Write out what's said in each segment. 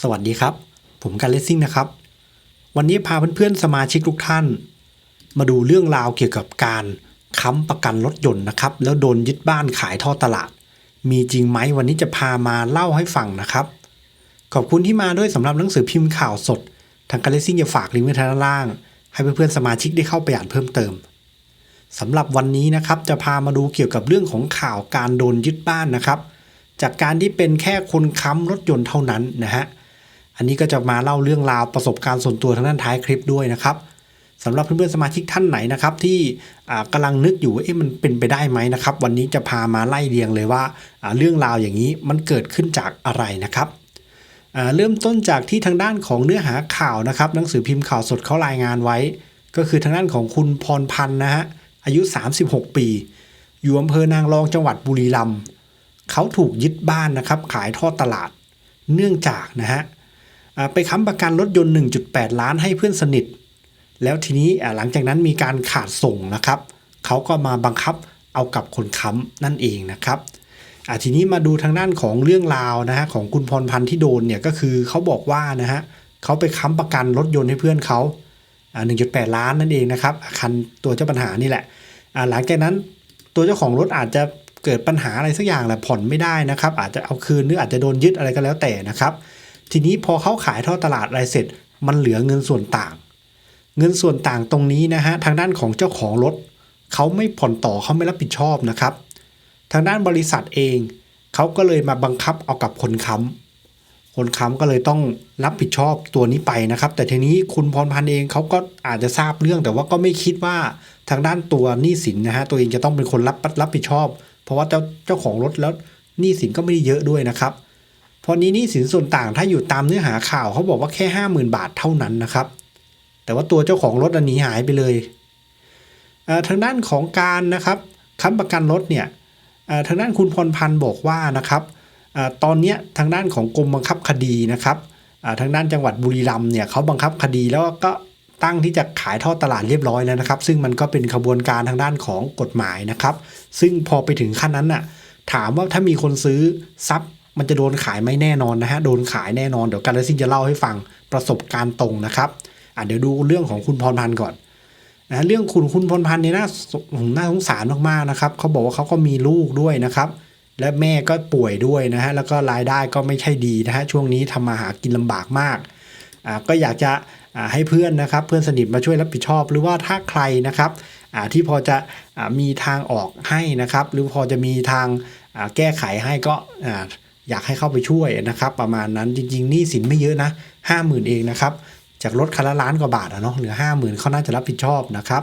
สวัสดีครับ ผมกันเลสซิ่งนะครับ วันนี้พาเพื่อนๆสมาชิกทุกท่าน มาดูเรื่องราวเกี่ยวกับการค้ำประกันรถยนต์นะครับ แล้วโดนยึดบ้านขายท่อตลาด มีจริงไหมวันนี้จะพามาเล่าให้ฟังนะครับ ขอบคุณที่มาด้วยสำหรับหนังสือพิมพ์ข่าวสด ทางการเลสซิ่งจะฝากลิงก์ไว้ทางด้านล่าง ให้เพื่อนๆสมาชิกได้เข้าไปอ่านเพิ่มเติมสำหรับวันนี้นะครับจะพามาดูเกี่ยวกับเรื่องของข่าวการโดนยึดบ้านนะครับ จากการที่เป็นแค่คนค้ำรถยนต์เท่านั้นนะฮะ อันนี้ก็จะมาเล่าเรื่องราวประสบการณ์ส่วนตัวทางด้านท้ายคลิปด้วยนะครับสำหรับเพื่อนๆสมาชิกท่านไหนนะครับ ที่อ่ากำลังนึกอยู่ว่าเอ๊ะมันเป็นไปได้ไหมนะครับ วันนี้จะพามาไล่เรียงเลยว่าเรื่องราวอย่างนี้มันเกิดขึ้นจากอะไรนะครับเริ่มต้นจากที่ทางด้านของเนื้อหาข่าวนะครับ หนังสือพิมพ์ข่าวสดเขารายงานไว้ ก็คือทางด้านของคุณพรพันธ์นะฮะอายุ 36 ปี อยู่อำเภอนางรองจังหวัดบุรีรัมย์เขาถูกยึดบ้านนะครับ ขายทอดตลาด เนื่องจากนะฮะอ่า ไปค้ำประกันรถยนต์ 1.8 ล้านให้เพื่อนสนิท แล้วทีนี้หลังจากนั้นมีการขาดส่งนะครับเขาก็มาบังคับเอากับคนค้ำนั่นเองนะครับทีนี้มาดูทางด้านของเรื่องราวนะฮะของคุณพรพันธ์ที่โดนเนี่ยก็คือเขาบอกว่านะฮะเขาไปค้ำประกันรถยนต์ให้เพื่อนเขา1.8 ล้านนั่นเองนะครับคันตัวเจ้าปัญหานี่แหละหลังจากนั้นตัวเจ้าของรถอาจจะเกิดปัญหาอะไรสักอย่างแหละผ่อนไม่ได้นะครับ อาจจะเอาคืนหรืออาจจะโดนยึดอะไรก็แล้วแต่นะครับ ทีนี้พอเขาขายท่อตลาดอะไรเสร็จ มันเหลือเงินส่วนต่าง เงินส่วนต่างตรงนี้นะฮะทางด้านของเจ้าของรถเขาไม่ผ่อนต่อเขาไม่รับผิดชอบนะครับ ทางด้านบริษัทเองเขาก็เลยมาบังคับเอากับคนค้ำคนค้ำก็เลยต้องรับผิดชอบตัวนี้ไปนะครับ แต่ทีนี้คุณพรพันธ์เองเขาก็อาจจะทราบเรื่องแต่ว่าก็ไม่คิดว่าทางด้านตัวหนี้สินนะฮะตัวเองจะต้องเป็นคนรับรับผิดชอบ เพราะว่าเจ้าเจ้าของรถแล้วหนี้สินก็ไม่ได้เยอะด้วยนะครับเพราะนี้นี่สินส่วนต่างถ้าอยู่ตามเนื้อหาข่าวเขาบอกว่าแค่ห้าหมื่นบาทเท่านั้นนะครับ แต่ว่าตัวเจ้าของรถอันนี้หายไปเลยเทางด้านของการนะครับค้ำประกันรถเนี่ยทางด้านคุณพรพันธ์บอกว่านะครับอตอนนี้ทางด้านของกรมบังคับคดีนะครับทางด้านจังหวัดบุรีรัมย์เนี่ยเขาบังคับคดีแล้วก็ตั้งที่จะขายทอดตลาดเรียบร้อยแล้วนะครับ ซึ่งมันก็เป็นขบวนการทางด้านของกฎหมายนะครับ ซึ่งพอไปถึงขั้นนั้นน่ะถามว่าถ้ามีคนซื้อทรัพย์ มันจะโดนขายไม่แน่นอนนะฮะ โดนขายแน่นอน เดี๋ยวการเลสซิ่งจะเล่าให้ฟังประสบการณ์ตรงนะครับ อะเดี๋ยวดูเรื่องของคุณพรพันธ์ก่อนนะเรื่องคุณคุณพรพันธ์เนี่ยน่าน่าสงสารมากๆนะครับเขาบอกว่าเขาก็มีลูกด้วยนะครับ และแม่ก็ป่วยด้วยนะฮะแล้วก็รายได้ก็ไม่ใช่ดีนะฮะช่วงนี้ทำมาหากินลำบากมากอ่าก็อยากจะอ่าให้เพื่อนนะครับ เพื่อนสนิทมาช่วยรับผิดชอบ หรือว่าถ้าใครนะครับอ่าที่พอจะอ่ามีทางออกให้นะครับ หรือพอจะมีทางอ่าแก้ไขให้ก็อ่า อยากให้เข้าไปช่วยนะครับ ประมาณนั้นจริงๆหนี้สินไม่เยอะนะห้าหมื่นเองนะครับ จากรถคันละล้านกว่าบาทอะเนาะเหลือห้าหมื่นเขาน่าจะรับผิดชอบนะครับ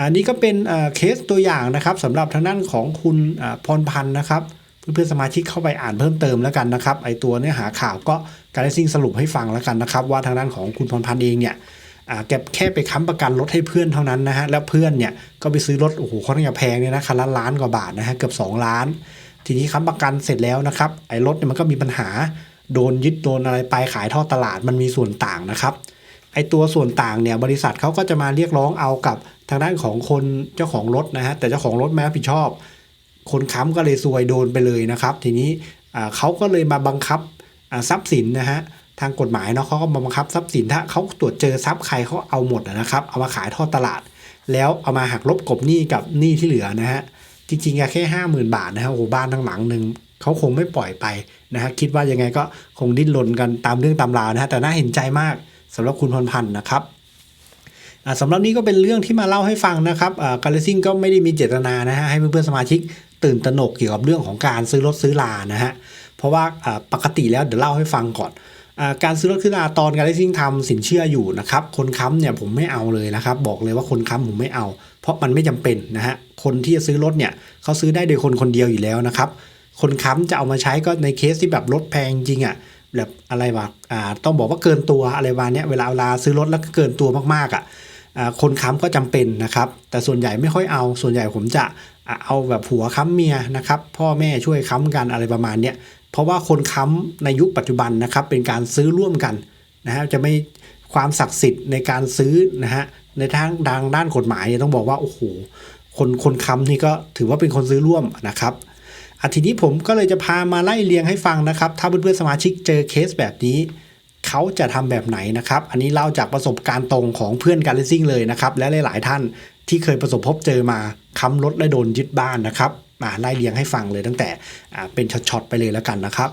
อันนี้ก็เป็นเคสตัวอย่างนะครับสำหรับทางด้านของคุณอ่าพรพันธ์นะครับ เพื่อนๆสมาชิกเข้าไปอ่านเพิ่มเติมแล้วกันนะครับไอตัวเนื้อหาข่าวก็การซิ่งสรุปให้ฟังแล้วกันนะครับ ว่าทางด้านของคุณพรพันธ์เองเนี่ยอ่าแกแค่ไปค้ำประกันรถให้เพื่อนเท่านั้นนะฮะแล้วเพื่อนเนี่ยก็ไปซื้อรถโอ้โหค่อนข้างจะแพงเนี่ยนะคันละล้านกว่าบาทนะฮะเกือบ 2 ล้าน ทีนี้ค้ำประกันเสร็จแล้วนะครับ ไอ้รถเนี่ยมันก็มีปัญหา โดนยึดโดนอะไรไปขายท่อตลาดมันมีส่วนต่างนะครับไอ้ตัวส่วนต่างเนี่ยบริษัทเขาก็จะมาเรียกร้องเอากับทางด้านของคนเจ้าของรถนะฮะแต่เจ้าของรถไม่รับผิดชอบ คนค้ำก็เลยซวยโดนไปเลยนะครับ ทีนี้เขาก็เลยมาบังคับทรัพย์สินนะฮะทางกฎหมายเนาะเขาก็มาบังคับทรัพย์สินถ้าเขาตรวจเจอทรัพย์ใครเขาเอาหมดนะครับ เอามาขายทอดตลาด แล้วเอามาหักลบกบหนี้กับหนี้ที่เหลือนะฮะ จริงๆอะแค่ห้าหมื่นบาทนะฮะโอ้โหบ้านทั้งหลังหนึ่งเขาคงไม่ปล่อยไปนะฮะคิดว่ายังไงก็คงดิ้นรนกันตามเรื่องตามราวนะฮะแต่น่าเห็นใจมากสำหรับคุณพรพันธ์นะครับสำหรับนี้ก็เป็นเรื่องที่มาเล่าให้ฟังนะครับการเลซิ่งก็ไม่ได้มีเจตนานะฮะให้เพื่อนๆสมาชิกตื่นตระหนกเกี่ยวกับเรื่องของการซื้อรถซื้อลานะฮะเพราะว่าปกติแล้วเดี๋ยวเล่าให้ฟังก่อนอการซื้อรถซื้อลาตอนการเลซิ่งทำสินเชื่ออยู่นะครับคนค้ำเนี่ยผมไม่เอาเลยนะครับบอกเลยว่าคนค้ำผมไม่เอา เพราะมันไม่จำเป็นนะฮะคนที่จะซื้อรถเนี่ยเขาซื้อได้โดยคนคนเดียวอยู่แล้วนะครับ คนค้ำจะเอามาใช้ก็ในเคสที่แบบรถแพงจริงอะ่ะแบบอะไรวะอ่าต้องบอกว่าเกินตัวอะไรวะเนี้ยเวลาเวลาซื้อรถแล้วก็เกินตัวมากๆอะ่ะคนค้ำก็จำเป็นนะครับ แต่ส่วนใหญ่ไม่ค่อยเอา ส่วนใหญ่ผมจะอะเอาแบบผัวค้ำเมียนะครับ พ่อแม่ช่วยค้ำกันอะไรประมาณเนี้ยเพราะว่าคนค้ำในยุคปัจจุบันนะครับ เป็นการซื้อร่วมกันนะฮะจะไม่ความศักดิ์สิทธิ์ในการซื้อนะฮะ ในทางดังด้านกฎหมายต้องบอกว่าโอ้โหคนคนค้ำนี่ก็ถือว่าเป็นคนซื้อร่วมนะครับอะทีนี้ผมก็เลยจะพามาไล่เรียงให้ฟังนะครับ ถ้าเพื่อนๆสมาชิกเจอเคสแบบนี้ เขาจะทำแบบไหนนะครับ อันนี้เล่าจากประสบการณ์ตรงของเพื่อนการเลสซิ่งเลยนะครับ และหลายๆท่านที่เคยประสบพบเจอมาค้ำรถและโดนยึดบ้านนะครับมาไล่เรียงให้ฟังเลยตั้งแต่เป็นช็อตๆไปเลยแล้วกันนะครับ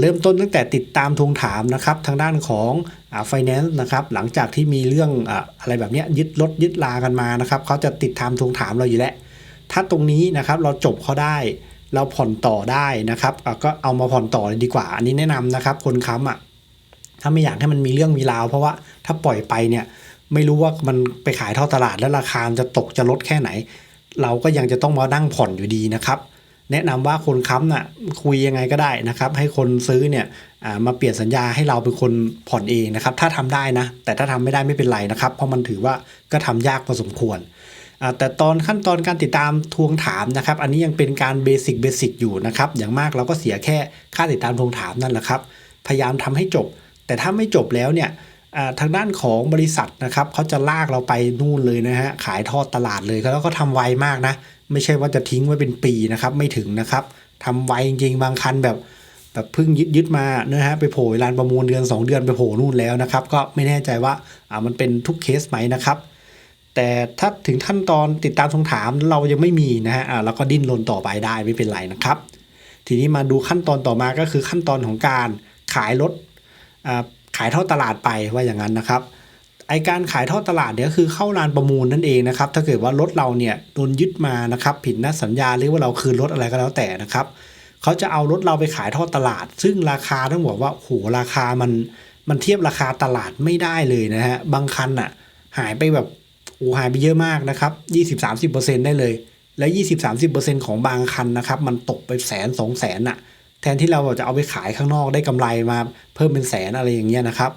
เริ่มต้นตั้งแต่ติดตามทวงถามนะครับทางด้านของไฟแนนซ์นะครับหลังจากที่มีเรื่องอะไรแบบนี้ยึดรถยึดลากันมานะครับเขาจะติดตามทวงถามเราอยู่แล้ว ถ้าตรงนี้นะครับเราจบเขาได้เราผ่อนต่อได้นะครับก็เอามาผ่อนต่อเลยดีกว่า อันนี้แนะนำนะครับ คนค้ำอะถ้าไม่อยากให้มันมีเรื่องมีราว เพราะว่าถ้าปล่อยไปเนี่ยไม่รู้ว่ามันไปขายท่อตลาดแล้วราคาจะตกจะลดแค่ไหน เราก็ยังจะต้องมานั่งผ่อนอยู่ดีนะครับ แนะนำว่าคนค้ำน่ะคุยยังไงก็ได้นะครับ ให้คนซื้อเนี่ยมาเปลี่ยนสัญญาให้เราเป็นคนผ่อนเองนะครับ ถ้าทำได้นะ แต่ถ้าทำไม่ได้ไม่เป็นไรนะครับ เพราะมันถือว่าก็ทำยากพอสมควรแต่ตอนขั้นตอนการติดตามทวงถามนะครับ อันนี้ยังเป็นการเบสิกเบสิกอยู่นะครับ อย่างมากเราก็เสียแค่ค่าติดตามทวงถามนั่นแหละครับ พยายามทำให้จบ แต่ถ้าไม่จบแล้วเนี่ยทางด้านของบริษัทนะครับเขาจะลากเราไปนู่นเลยนะฮะขายทอดตลาดเลยแล้วก็ทำไวมากนะ ไม่ใช่ว่าจะทิ้งไว้เป็นปีนะครับไม่ถึงนะครับทำไวจริงๆบางคันแบบแบบเพิ่งยึดยึดมานะฮะไปโผล่ลานประมูลเดือน 2 เดือนไปโผล่นู่นแล้วนะครับ ก็ไม่แน่ใจว่าอ่ามันเป็นทุกเคสไหมนะครับ แต่ถ้าถึงขั้นตอนติดตามทวงถามเรายังไม่มีนะฮะอ่าเราก็ดิ้นรนต่อไปได้ไม่เป็นไรนะครับ ทีนี้มาดูขั้นตอนต่อมาก็คือขั้นตอนของการขายรถอ่าขายเทอดตลาดไปว่าอย่างนั้นนะครับ ไอการขายทอดตลาดเนี่ยก็คือเข้าลานประมูลนั่นเองนะครับ ถ้าเกิดว่ารถเราเนี่ยโดนยึดมานะครับ ผิดนัดสัญญาหรือว่าเราคืนรถอะไรก็แล้วแต่นะครับเขาจะเอารถเราไปขายทอดตลาด ซึ่งราคาต้องบอกว่าโหราคามันมันเทียบราคาตลาดไม่ได้เลยนะฮะบางคันอะหายไปแบบโอ้หายไปเยอะมากนะครับ 20-30%ได้เลย แล้ว20-30%ของบางคันนะครับ มันตกไปแสนสองแสนอะแทนที่เราจะเอาไปขายข้างนอกได้กำไรมาเพิ่มเป็นแสนอะไรอย่างเงี้ยนะครับ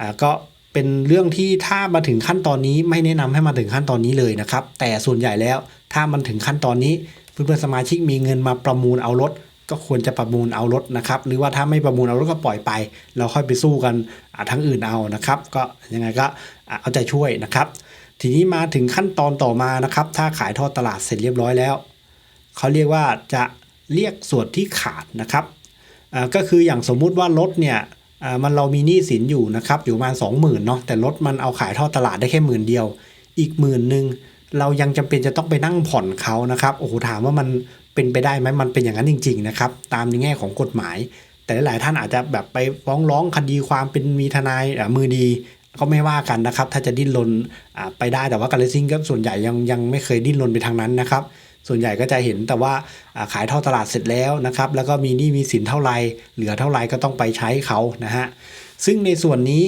อ่าก็ เป็นเรื่องที่ถ้ามาถึงขั้นตอนนี้ไม่แนะนำให้มาถึงขั้นตอนนี้เลยนะครับ แต่ส่วนใหญ่แล้วถ้ามันถึงขั้นตอนนี้เพื่อนๆสมาชิกมีเงินมาประมูลเอารถก็ควรจะประมูลเอารถนะครับ หรือว่าถ้าไม่ประมูลเอารถก็ปล่อยไป เราค่อยไปสู้กันทั้งอื่นเอานะครับ ก็ยังไงก็เอาใจช่วยนะครับ ทีนี้มาถึงขั้นตอนต่อมานะครับ ถ้าขายทอดตลาดเสร็จเรียบร้อยแล้วเขาเรียกว่าจะเรียกส่วนที่ขาดนะครับก็คืออย่างสมมุติว่ารถเนี่ย มันเรามีหนี้สินอยู่นะครับอยู่ประมาณ20,000เนาะแต่รถมันเอาขายทอดตลาดได้แค่หมื่นเดียว อีกหมื่นหนึ่งเรายังจำเป็นจะต้องไปนั่งผ่อนเขานะครับโอ้โหถามว่ามันเป็นไปได้ไหมมันเป็นอย่างนั้นจริง ๆ นะครับ ตามในแง่ของกฎหมาย แต่หลายๆท่านอาจจะแบบไปฟ้องร้องคดีความเป็นมีทนายมือดีก็ไม่ว่ากันนะครับ ถ้าจะดิ้นรนไปได้แต่ว่าการเลสซิ่งก็ส่วนใหญ่ยังยังไม่เคยดิ้นรนไปทางนั้นนะครับ ส่วนใหญ่ก็จะเห็นแต่ว่าขายท่อตลาดเสร็จแล้วนะครับ แล้วก็มีหนี้มีสินเท่าไรเหลือเท่าไรก็ต้องไปใช้เขานะฮะซึ่งในส่วนนี้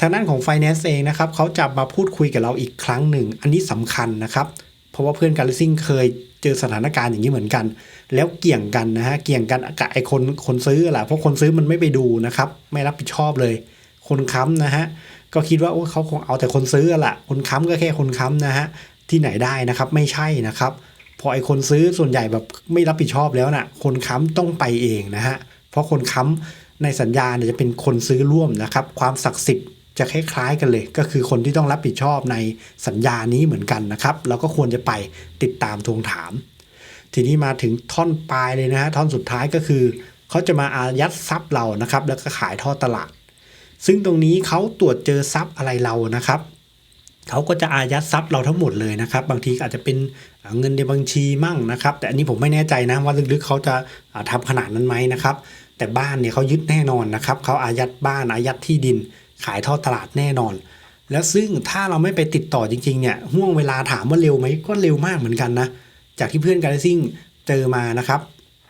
ทางด้านของ Finance เองนะครับเขาจะมาพูดคุยกับเราอีกครั้งหนึ่ง อันนี้สำคัญนะครับ เพราะว่าเพื่อนการลสซิ่งเคยเจอสถานการณ์อย่างนี้เหมือนกัน แล้วเกี่ยงกันนะฮะเกี่ยงกันกับไอ้คนคนซื้อแหละเพราะคนซื้อมันไม่ไปดูนะครับไม่รับผิดชอบเลย คนค้ำนะฮะก็คิดว่าโอ้เขาคงเอาแต่คนซื้อแหละคนค้ำก็แค่คนค้ำนะฮะที่ไหนได้นะครับไม่ใช่นะครับ พอไอ้คนซื้อส่วนใหญ่แบบไม่รับผิดชอบแล้วนะ่ะ คนค้ำต้องไปเองนะฮะ เพราะคนค้ำในสัญญาเนี่ยจะเป็นคนซื้อร่วมนะครับ ความศักดิ์สิทธิ์จะคล้ายๆกันเลย ก็คือคนที่ต้องรับผิดชอบในสัญญานี้เหมือนกันนะครับเราก็ควรจะไปติดตามทวงถาม ทีนี้มาถึงท่อนปลายเลยนะฮะท่อนสุดท้ายก็คือเขาจะมาอายัดทรัพย์เรานะครับ แล้วก็ขายทอดตลาด ซึ่งตรงนี้เขาตรวจเจอทรัพย์อะไรเรานะครับเขาก็จะอายัดทรัพย์เราทั้งหมดเลยนะครับ บางทีอาจจะเป็น เงินในบัญชีมั่งนะครับ แต่อันนี้ผมไม่แน่ใจนะว่าลึกๆเขาจะทำขนาดนั้นไหมนะครับ แต่บ้านเนี่ยเขายึดแน่นอนนะครับเขาอายัดบ้านอายัดที่ดิน ขายทอดตลาดแน่นอน แล้วซึ่งถ้าเราไม่ไปติดต่อจริงๆเนี่ยห่วงเวลาถามว่าเร็วไหมก็เร็วมากเหมือนกันนะจากที่เพื่อนการเลสซิ่งเจอมานะครับ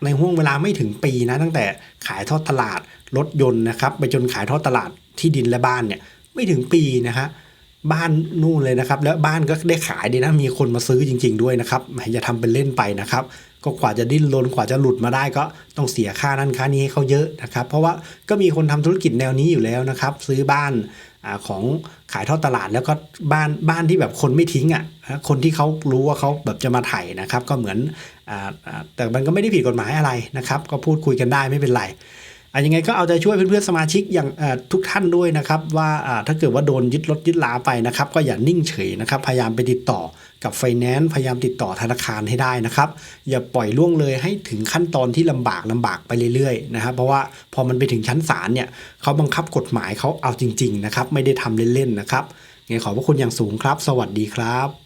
ในห่วงเวลาไม่ถึงปีนะตั้งแต่ขายทอดตลาดรถยนต์นะครับไปจนขายทอดตลาดที่ดินและบ้านเนี่ยไม่ถึงปีนะฮะ บ้านนู่นเลยนะครับ แล้วบ้านก็ได้ขายดีนะ มีคนมาซื้อจริง ๆ ด้วยนะครับอย่าทำเป็นเล่นไปนะครับ ก็กว่าจะดิ้นรนกว่าจะหลุดมาได้ก็ต้องเสียค่านั้นค่านี้ให้เขาเยอะนะครับ เพราะว่าก็มีคนทำธุรกิจแนวนี้อยู่แล้วนะครับ ซื้อบ้านอของขายทอดตลาดแล้วก็บ้านบ้านที่แบบคนไม่ทิ้งอะคนที่เขารู้ว่าเขาแบบจะมาไถ่นะครับ ก็เหมือนอแต่มันก็ไม่ได้ผิดกฎหมายอะไรนะครับ ก็พูดคุยกันได้ไม่เป็นไร อะยังไงก็เอาใจช่วยเพื่อนๆสมาชิกอย่างทุกท่านด้วยนะครับ ว่าถ้าเกิดว่าโดนยึดรถยึดลาไปนะครับ ก็อย่านิ่งเฉยนะครับ พยายามไปติดต่อกับไฟแนนซ์พยายามติดต่อธนาคารให้ได้นะครับ อย่าปล่อยล่วงเลยให้ถึงขั้นตอนที่ลำบากลำบากไปเรื่อยๆนะครับเพราะว่าพอมันไปถึงชั้นศาลเนี่ยเขาบังคับกฎหมายเขาเอาจริง ๆ นะครับ ไม่ได้ทำเล่นๆนะครับงั้นขอบพระคุณอย่างสูงครับ สวัสดีครับ